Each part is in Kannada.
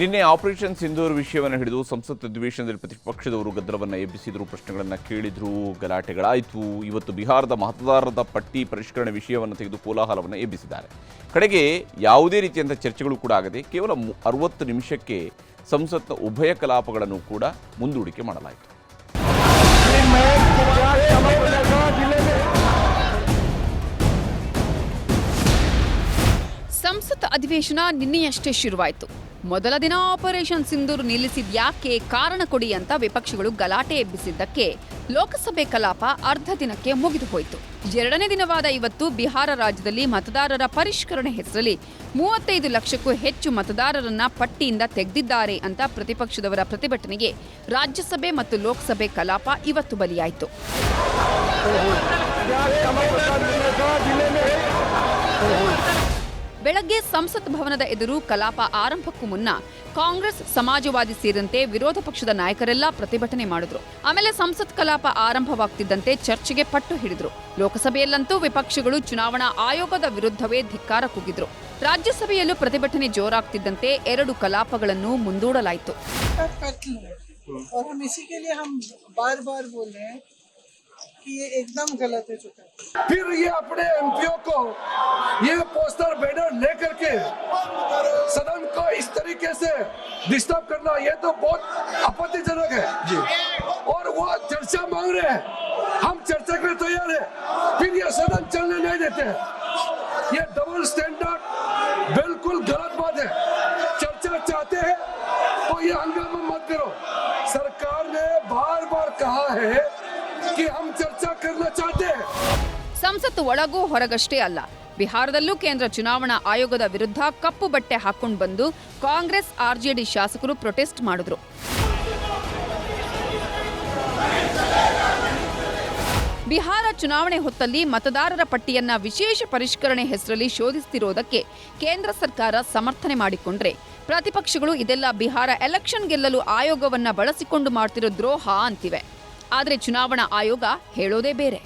ನಿನ್ನೆ ಆಪರೇಷನ್ ಸಿಂಧೂರ್ ವಿಷಯವನ್ನು ಹಿಡಿದು ಸಂಸತ್ ಅಧಿವೇಶನದಲ್ಲಿ ಪ್ರತಿಪಕ್ಷದವರು ಗದ್ದಲವನ್ನು ಎಬ್ಬಿಸಿದ್ರು, ಪ್ರಶ್ನೆಗಳನ್ನು ಕೇಳಿದ್ರು, ಗಲಾಟೆಗಳಾಯಿತು. ಇವತ್ತು ಬಿಹಾರದ ಮತದಾರರ ಪಟ್ಟಿ ಪರಿಷ್ಕರಣೆ ವಿಷಯವನ್ನು ತೆಗೆದು ಕೋಲಾಹಲವನ್ನು ಎಬ್ಬಿಸಿದ್ದಾರೆ. ಕಡೆಗೆ ಯಾವುದೇ ರೀತಿಯಂಥ ಚರ್ಚೆಗಳು ಕೂಡ ಆಗದೆ ಕೇವಲ ಅರವತ್ತು ನಿಮಿಷಕ್ಕೆ ಸಂಸತ್ನ ಉಭಯ ಕಲಾಪಗಳನ್ನು ಕೂಡ ಮುಂದೂಡಿಕೆ ಮಾಡಲಾಯಿತು. ಸಂಸತ್ ಅಧಿವೇಶನ ನಿನ್ನೆಯಷ್ಟೇ ಶುರುವಾಯಿತು. ಮೊದಲ ದಿನ ಆಪರೇಷನ್ ಸಿಂಧೂರ್ ನಿಲ್ಲಿಸಿದ್ಯಾಕೆ ಕಾರಣ ಕೊಡಿ ಅಂತ ವಿಪಕ್ಷಗಳು ಗಲಾಟೆ ಎಬ್ಬಿಸಿದ್ದಕ್ಕೆ ಲೋಕಸಭೆ ಕಲಾಪ ಅರ್ಧ ದಿನಕ್ಕೆ ಮುಗಿದು ಹೋಯಿತು. ಎರಡನೇ ದಿನವಾದ ಇವತ್ತು ಬಿಹಾರ ರಾಜ್ಯದಲ್ಲಿ ಮತದಾರರ ಪರಿಷ್ಕರಣೆ ಹೆಸರಲ್ಲಿ ಮೂವತ್ತೈದು ಲಕ್ಷಕ್ಕೂ ಹೆಚ್ಚು ಮತದಾರರನ್ನ ಪಟ್ಟಿಯಿಂದ ತೆಗೆದಿದ್ದಾರೆ ಅಂತ ಪ್ರತಿಪಕ್ಷದವರ ಪ್ರತಿಭಟನೆಗೆ ರಾಜ್ಯಸಭೆ ಮತ್ತು ಲೋಕಸಭೆ ಕಲಾಪ ಇವತ್ತು ಬಲಿಯಾಯಿತು. ಬೆಳಗ್ಗೆ ಸಂಸತ್ ಭವನದ ಎದುರು ಕಲಾಪ ಆರಂಭಕ್ಕೂ ಮುನ್ನ ಕಾಂಗ್ರೆಸ್, ಸಮಾಜವಾದಿ ಸೇರಿದಂತೆ ವಿರೋಧ ಪಕ್ಷದ ನಾಯಕರೆಲ್ಲ ಪ್ರತಿಭಟನೆ ಮಾಡಿದ್ರು. ಆಮೇಲೆ ಸಂಸತ್ ಕಲಾಪ ಆರಂಭವಾಗ್ತಿದ್ದಂತೆ ಚರ್ಚೆಗೆ ಪಟ್ಟು ಹಿಡಿದ್ರು. ಲೋಕಸಭೆಯಲ್ಲಂತೂ ವಿಪಕ್ಷಗಳು ಚುನಾವಣಾ ಆಯೋಗದ ವಿರುದ್ಧವೇ ಧಿಕ್ಕಾರ ಕೂಗಿದ್ರು. ರಾಜ್ಯಸಭೆಯಲ್ಲೂ ಪ್ರತಿಭಟನೆ ಜೋರಾಗ್ತಿದ್ದಂತೆ ಎರಡು ಕಲಾಪಗಳನ್ನು ಮುಂದೂಡಲಾಯಿತು. का ये एकदम गलत है चुका। फिर ये अपने एमपीओ को ये पोस्टर बैनर लेकर के सदन को इस तरीके से डिस्टर्ब करना ये तो बहुत आपत्तिजनक है। जी। और वो चर्चा मांग रहे हैं। हम चर्चा के लिए तैयार है। फिर ये सदन चलने नहीं देते हैं। ये डबल स्टैंडर्ड बिल्कुल गलत बात है। चर्चा चाहते हैं तो ये हंगामा मत करो। सरकार ने बार बार कहा है कि हम चर्चा करना चाहते हैं ಸಂಸತ್ ಒಳಗೂ ಹೊರಗಷ್ಟೇ ಅಲ್ಲ ಬಿಹಾರದಲ್ಲೂ ಕೇಂದ್ರ ಚುನಾವಣಾ ಆಯೋಗದ ವಿರುದ್ಧ ಕಪ್ಪು ಬಟ್ಟೆ ಹಾಕೊಂಡು ಬಂದು ಕಾಂಗ್ರೆಸ್ ಆರ್ಜೆಡಿ ಶಾಸಕರು ಪ್ರೊಟೆಸ್ಟ್ ಮಾಡಿದ್ರು ಬಿಹಾರ ಚುನಾವಣೆ ಹೊತ್ತಲ್ಲಿ ಮತದಾರರ ಪಟ್ಟಿಯನ್ನ ವಿಶೇಷ ಪರಿಷ್ಕರಣೆ ಹೆಸರಲ್ಲಿ ಶೋಧಿಸುತ್ತಿರೋದಕ್ಕೆ ಕೇಂದ್ರ ಸರ್ಕಾರ ಸಮರ್ಥನೆ ಮಾಡಿಕೊಂಡ್ರೆ ಪ್ರತಿಪಕ್ಷಗಳು ಇದೆಲ್ಲ ಬಿಹಾರ ಎಲೆಕ್ಷನ್ ಗೆಲ್ಲಲು ಆಯೋಗವನ್ನ ಬಳಸಿಕೊಂಡು ಮಾಡ್ತಿರೋ ದ್ರೋಹ ಅಂತಿವೆ ಆದ್ರೆ ಚುನಾವಣಾ ಆಯೋಗ ಹೇಳೋದೇ ಬೇರೆ.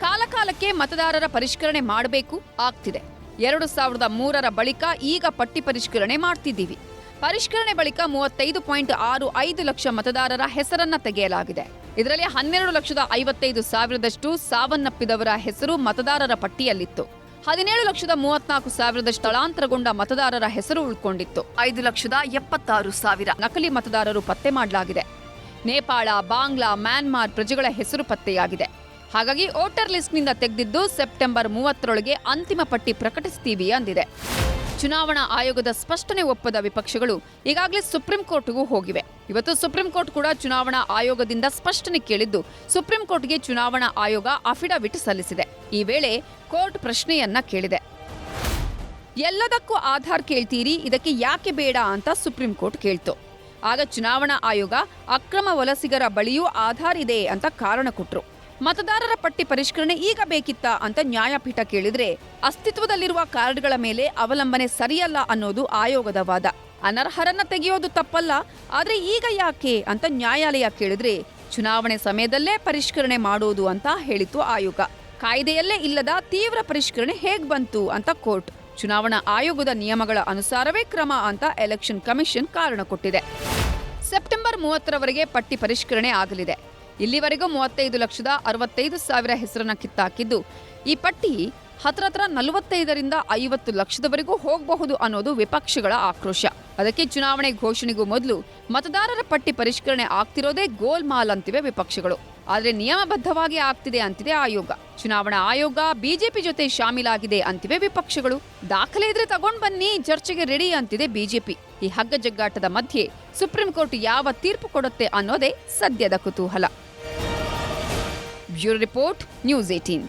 ಕಾಲಕಾಲಕ್ಕೆ ಮತದಾರರ ಪರಿಷ್ಕರಣೆ ಮಾಡಬೇಕು ಆಗ್ತಿದೆ. ಎರಡು ಸಾವಿರದ ಮೂರರ ಬಳಿಕ ಈಗ ಪಟ್ಟಿ ಪರಿಷ್ಕರಣೆ ಮಾಡ್ತಿದ್ದೀವಿ. ಪರಿಷ್ಕರಣೆ ಬಳಿಕ ಮೂವತ್ತೈದು ಪಾಯಿಂಟ್ ಆರು ಐದು ಲಕ್ಷ ಮತದಾರರ ಹೆಸರನ್ನ ತೆಗೆಯಲಾಗಿದೆ. ಇದರಲ್ಲಿ ಹನ್ನೆರಡು ಲಕ್ಷದ ಐವತ್ತೈದು ಸಾವಿರದಷ್ಟು ಸಾವನ್ನಪ್ಪಿದವರ ಹೆಸರು ಮತದಾರರ ಪಟ್ಟಿಯಲ್ಲಿತ್ತು. ಹದಿನೇಳು ಲಕ್ಷದ ಮೂವತ್ನಾಲ್ಕು ಸಾವಿರದ ಸ್ಥಳಾಂತರಗೊಂಡ ಮತದಾರರ ಹೆಸರು ಉಳ್ಕೊಂಡಿತ್ತು. ಐದು ಲಕ್ಷದ ಎಪ್ಪತ್ತಾರು ಸಾವಿರ ನಕಲಿ ಮತದಾರರು ಪತ್ತೆ ಮಾಡಲಾಗಿದೆ. ನೇಪಾಳ, ಬಾಂಗ್ಲಾ, ಮ್ಯಾನ್ಮಾರ್ ಪ್ರಜೆಗಳ ಹೆಸರು ಪತ್ತೆಯಾಗಿದೆ. ಹಾಗಾಗಿ ವೋಟರ್ ಲಿಸ್ಟ್ನಿಂದ ತೆಗೆದಿದ್ದು ಸೆಪ್ಟೆಂಬರ್ ಮೂವತ್ತರೊಳಗೆ ಅಂತಿಮ ಪಟ್ಟಿ ಪ್ರಕಟಿಸ್ತೀವಿ ಅಂದಿದೆ. ಚುನಾವಣಾ ಆಯೋಗದ ಸ್ಪಷ್ಟನೆ ಒಪ್ಪದ ವಿಪಕ್ಷಗಳು ಈಗಾಗಲೇ ಸುಪ್ರೀಂ ಕೋರ್ಟ್ಗೂ ಹೋಗಿವೆ. ಇವತ್ತು ಸುಪ್ರೀಂ ಕೋರ್ಟ್ ಕೂಡ ಚುನಾವಣಾ ಆಯೋಗದಿಂದ ಸ್ಪಷ್ಟನೆ ಕೇಳಿದ್ದು ಸುಪ್ರೀಂ ಕೋರ್ಟ್ಗೆ ಚುನಾವಣಾ ಆಯೋಗ ಅಫಿಡವಿಟ್ ಸಲ್ಲಿಸಿದೆ. ಈ ವೇಳೆ ಕೋರ್ಟ್ ಪ್ರಶ್ನೆಯನ್ನ ಕೇಳಿದೆ. ಎಲ್ಲದಕ್ಕೂ ಆಧಾರ್ ಕೇಳ್ತೀರಿ, ಇದಕ್ಕೆ ಯಾಕೆ ಬೇಡ ಅಂತ ಸುಪ್ರೀಂ ಕೋರ್ಟ್ ಕೇಳ್ತು. ಆಗ ಚುನಾವಣಾ ಆಯೋಗ ಅಕ್ರಮ ವಲಸಿಗರ ಬಳಿಯೂ ಆಧಾರ್ ಇದೆ ಅಂತ ಕಾರಣ ಕೊಟ್ರು. ಮತದಾರರ ಪಟ್ಟಿ ಪರಿಷ್ಕರಣೆ ಈಗ ಬೇಕಿತ್ತಾ ಅಂತ ನ್ಯಾಯಪೀಠ ಕೇಳಿದ್ರೆ ಅಸ್ತಿತ್ವದಲ್ಲಿರುವ ಕಾರ್ಡ್ಗಳ ಮೇಲೆ ಅವಲಂಬನೆ ಸರಿಯಲ್ಲ ಅನ್ನೋದು ಆಯೋಗದ ವಾದ. ಅನರ್ಹರನ್ನ ತೆಗೆಯೋದು ತಪ್ಪಲ್ಲ, ಆದ್ರೆ ಈಗ ಯಾಕೆ ಅಂತ ನ್ಯಾಯಾಲಯ ಕೇಳಿದ್ರೆ ಚುನಾವಣೆ ಸಮಯದಲ್ಲೇ ಪರಿಷ್ಕರಣೆ ಮಾಡೋದು ಅಂತ ಹೇಳಿತು ಆಯೋಗ. ಕಾಯ್ದೆಯಲ್ಲೇ ಇಲ್ಲದ ತೀವ್ರ ಪರಿಷ್ಕರಣೆ ಹೇಗ್ ಬಂತು ಅಂತ ಕೋರ್ಟ್. ಚುನಾವಣಾ ಆಯೋಗದ ನಿಯಮಗಳ ಅನುಸಾರವೇ ಕ್ರಮ ಅಂತ ಎಲೆಕ್ಷನ್ ಕಮಿಷನ್ ಕಾರಣ ಕೊಟ್ಟಿದೆ. ಸೆಪ್ಟೆಂಬರ್ ಮೂವತ್ತರವರೆಗೆ ಪಟ್ಟಿ ಪರಿಷ್ಕರಣೆ ಆಗಲಿದೆ. ಇಲ್ಲಿವರೆಗೂ ಮೂವತ್ತೈದು ಲಕ್ಷದ ಅರವತ್ತೈದು ಸಾವಿರ ಹೆಸರನ್ನ ಕಿತ್ತಾಕಿದ್ದು, ಈ ಪಟ್ಟಿ ಹತ್ರತ್ರ ನಲವತ್ತೈದರಿಂದ ಐವತ್ತು ಲಕ್ಷದವರೆಗೂ ಹೋಗಬಹುದು ಅನ್ನೋದು ವಿಪಕ್ಷಗಳ ಆಕ್ರೋಶ. ಅದಕ್ಕೆ ಚುನಾವಣೆ ಘೋಷಣೆಗೂ ಮೊದಲು ಮತದಾರರ ಪಟ್ಟಿ ಪರಿಷ್ಕರಣೆ ಆಗ್ತಿರೋದೇ ಗೋಲ್ಮಾಲ್ ಅಂತಿವೆ ವಿಪಕ್ಷಗಳು. ಆದ್ರೆ ನಿಯಮಬದ್ಧವಾಗಿ ಆಗ್ತಿದೆ ಅಂತಿದೆ ಆಯೋಗ. ಚುನಾವಣಾ ಆಯೋಗ ಬಿಜೆಪಿ ಜೊತೆ ಶಾಮೀಲಾಗಿದೆ ಅಂತಿವೆ ವಿಪಕ್ಷಗಳು. ದಾಖಲೆ ಇದ್ರೆ ತಗೊಂಡ್ ಬನ್ನಿ, ಚರ್ಚೆಗೆ ರೆಡಿ ಅಂತಿದೆ ಬಿಜೆಪಿ. ಈ ಹಗ್ಗ ಜಗ್ಗಾಟದ ಮಧ್ಯೆ ಸುಪ್ರೀಂ ಕೋರ್ಟ್ ಯಾವ ತೀರ್ಪು ಕೊಡುತ್ತೆ ಅನ್ನೋದೇ ಸದ್ಯದ ಕುತೂಹಲ. Bureau report, news eighteen.